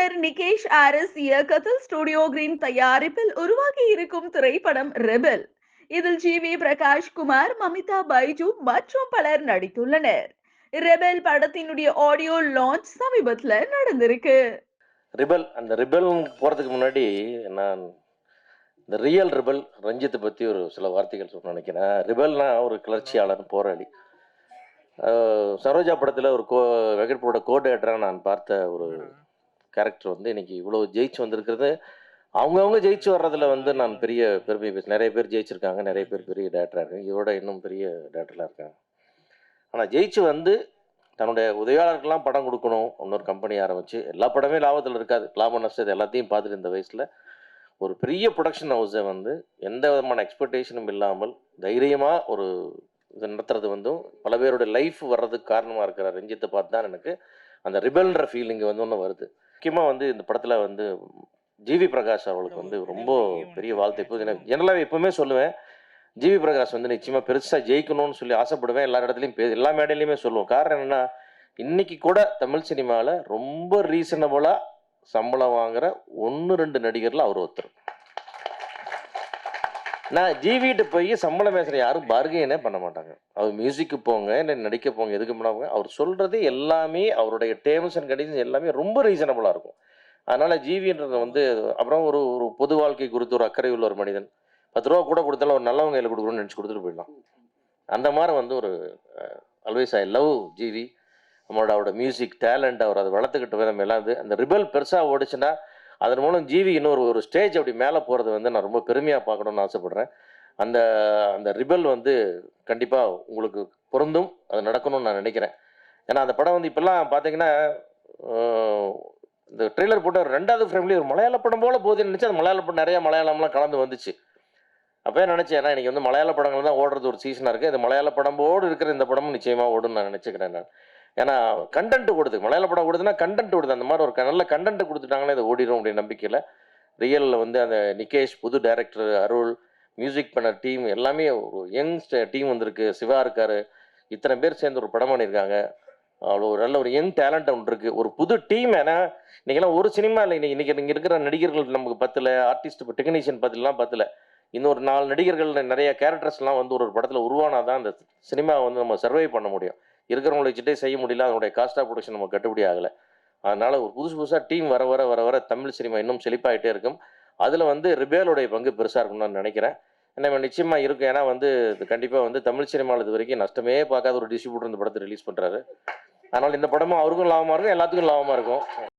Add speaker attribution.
Speaker 1: இயக்குனர் நிகேஷ் ஆரிஸ் இயக்கத்தில் studio green தயாரிப்பில் உருவாகி இருக்கும் திரைப்படம் ரெபெல். இதில் ஜி வி பிரகாஷ் குமார் மமிதா பைஜு மற்றும் பலர் நடித்துள்ளனர். ரெபெல் படத்தினுடைய ஆடியோ லான்ச் சமீபத்துல நடந்திருக்கு.
Speaker 2: ரிபல் அந்த ரிபல் போகிறதுக்கு முன்னாடி நான் இந்த ரியல் ரிபல் ரஞ்சித்தை பற்றி ஒரு சில வார்த்தைகள் சொல்ல நினைக்கிறேன். ரிபல்னா ஒரு கிளர்ச்சியாளர் போராளி. சரோஜா படத்தில் ஒரு கோ வெங்கட்போட கோ டேரக்டராக நான் பார்த்த ஒரு கேரக்டர் வந்து இன்னைக்கு இவ்வளோ ஜெயிச்சு வந்திருக்கிறது. அவங்கவுங்க ஜெயிச்சு வர்றதுல வந்து நான் பெரிய பெருமை பேச நிறைய பேர் ஜெயிச்சிருக்காங்க நிறைய பேர் பெரிய டேரக்டராக இருக்காங்க. இதோட இன்னும் பெரிய டேரக்டராக இருக்காங்க. ஆனால் ஜெயிச்சு வந்து தன்னுடைய உதவியாளர்கள்லாம் படம் கொடுக்கணும். இன்னொரு கம்பெனி ஆரம்பிச்சு எல்லா படமே லாபத்தில் இருக்காது. லாபம் நஷ்டத்தை எல்லாத்தையும் பார்த்துட்டு இந்த வயசில் ஒரு பெரிய ப்ரொடக்ஷன் ஹவுஸை வந்து எந்த விதமான எக்ஸ்பெக்டேஷனும் இல்லாமல் தைரியமாக ஒரு இது நடத்துறது வந்து பல பேருடைய லைஃப் வர்றதுக்கு காரணமாக இருக்கிற ரஞ்சித்தை பார்த்து தான் எனக்கு அந்த ரிபல்ன்ற ஃபீலிங் வந்து ஒன்று வருது. முக்கியமாக வந்து இந்த படத்தில் வந்து ஜிவி பிரகாஷ் அவர்களுக்கு வந்து ரொம்ப பெரிய வாழ்த்து. இப்போ ஜெனரலாகவே எப்பவுமே சொல்லுவேன் ஜிவி பிரகாஷ் வந்து நிச்சயமாக பெருசாக ஜெயிக்கணும்னு சொல்லி ஆசைப்படுவேன். எல்லா இடத்துலையும் பே எல்லா மேடையிலையுமே சொல்லுவோம். காரணம் என்னன்னா இன்னைக்கு கூட தமிழ் சினிமாவில் ரொம்ப ரீசனபுளாக சம்பளம் வாங்குற ஒன்று ரெண்டு நடிகரில் அவர் ஒருத்தர். நான் ஜிவிட்டு போய் சம்பளம் பேசுகிற யாரும் பார்கெயினே பண்ண மாட்டாங்க. அவர் மியூசிக்கு போங்க இல்லை நடிக்க போங்க எதுக்கு பண்ணாங்க அவர் சொல்கிறது எல்லாமே அவருடைய டேர்ம்ஸ் அண்ட் கண்டிஷன்ஸ் எல்லாமே ரொம்ப ரீசனபுளாக இருக்கும். அதனால் ஜிவின்றது வந்து அப்புறம் ஒரு ஒரு பொது வாழ்க்கை குறித்து ஒரு அக்கறை உள்ள ஒரு மனிதன். பத்து ரூபா கூட கொடுத்தாலும் ஒரு நல்லவங்க கையில் கொடுக்கணும்னு நினச்சி கொடுத்துட்டு போயிடலாம். அந்த மாதிரி வந்து ஒரு அல்வேஸ் ஐ லவ் ஜிவி. நம்மளோட அவரோட மியூசிக் டேலண்ட் அவர் அதை வளர்த்துக்கிட்டு விதம் எல்லாம் அந்த ரிபல் பெருசாக ஓடிச்சுன்னா அதன் மூலம் ஜீவி இன்னொரு ஒரு ஸ்டேஜ் அப்படி மேலே போகிறது வந்து நான் ரொம்ப பெருமையாக பார்க்கணும்னு ஆசைப்பட்றேன். அந்த அந்த ரிபல் வந்து கண்டிப்பாக உங்களுக்கு பொருந்தும். அது நடக்கணும்னு நான் நினைக்கிறேன். ஏன்னா அந்த படம் வந்து இப்போல்லாம் பார்த்தீங்கன்னா இந்த ட்ரெய்லர் போட்ட ஒரு ரெண்டாவது ஃப்ரேம்லேயே ஒரு மலையாள படம் போல போகுதுன்னு நினச்சி அந்த மலையாள படம் நிறைய மலையாளம்லாம் கலந்து வந்துச்சு. அப்போ நினச்சேன் ஏன்னா இன்றைக்கி வந்து மலையாள படங்கள் தான் ஓடுறது ஒரு சீசனாக இருக்குது இந்த மலையாள படம்போடு இருக்கிற இந்த படமும் நிச்சயமாக ஓடுன்னு நான் நினச்சிக்கிறேன் நான். ஏன்னா கண்டென்ட் ஓடுது. மலையாள படம் ஓடுதுன்னா கண்டென்ட் கொடுது அந்த மாதிரி ஒரு க- நல்ல கண்டென்ட் கொடுத்துட்டாங்கன்னா இதை ஓடிடும் அப்படின்னு நம்பிக்கையில் ரியலில் வந்து அந்த நிகேஷ் புது டைரக்டர் அருள் மியூசிக் பண்ண டீம் எல்லாமே ஒரு யங் டீம் வந்திருக்கு. சிவா இருக்காரு. இத்தனை பேர் சேர்ந்து ஒரு படம் பண்ணியிருக்காங்க. அவ்வளோ ஒரு நல்ல ஒரு யங் டேலண்ட் ஒன்று இருக்குது ஒரு புது டீம் ஏன்னா இன்றைக்கெல்லாம் ஒரு சினிமா இல்லை. இன்னைக்கு இன்றைக்கி இங்கே இருக்கிற நடிகர்கள் நமக்கு பத்தில். ஆர்டிஸ்ட் டெக்னீஷியன் பத்திலாம் பத்தில். இன்னொரு நாலு நடிகர்கள் நிறைய கேரக்டர்ஸ்லாம் வந்து ஒரு ஒரு படத்தில் உருவானா தான் அந்த சினிமாவை வந்து நம்ம சர்வை பண்ண முடியும். இருக்கிறவங்களை வச்சுட்டே செய்ய முடியல அதனுடைய காஸ்ட் ஆஃப் ப்ரொடக்ஷன் நம்ம கட்டுப்படி ஆகலை. அதனால் ஒரு புதுசு புதுசாக டீம் வர வர வர வர தமிழ் சினிமா இன்னும் செழிப்பாயிட்டே இருக்கும். அதில் வந்து ரிபேலுடைய பங்கு பெருசாக இருக்கும்னு நான் நினைக்கிறேன். நம்ம நிச்சயமாக இருக்கும். ஏன்னா வந்து கண்டிப்பாக வந்து தமிழ் சினிமாவில் இது வரைக்கும் நஷ்டமே பார்க்காத ஒரு டிஸ்ட்ரிபியூட்டர் இந்த படத்தை ரிலீஸ் பண்ணுறாரு அதனால் இந்த படமும் அவருக்கும் லாபமாக இருக்கும் எல்லாத்துக்கும் லாபமாக இருக்கும்.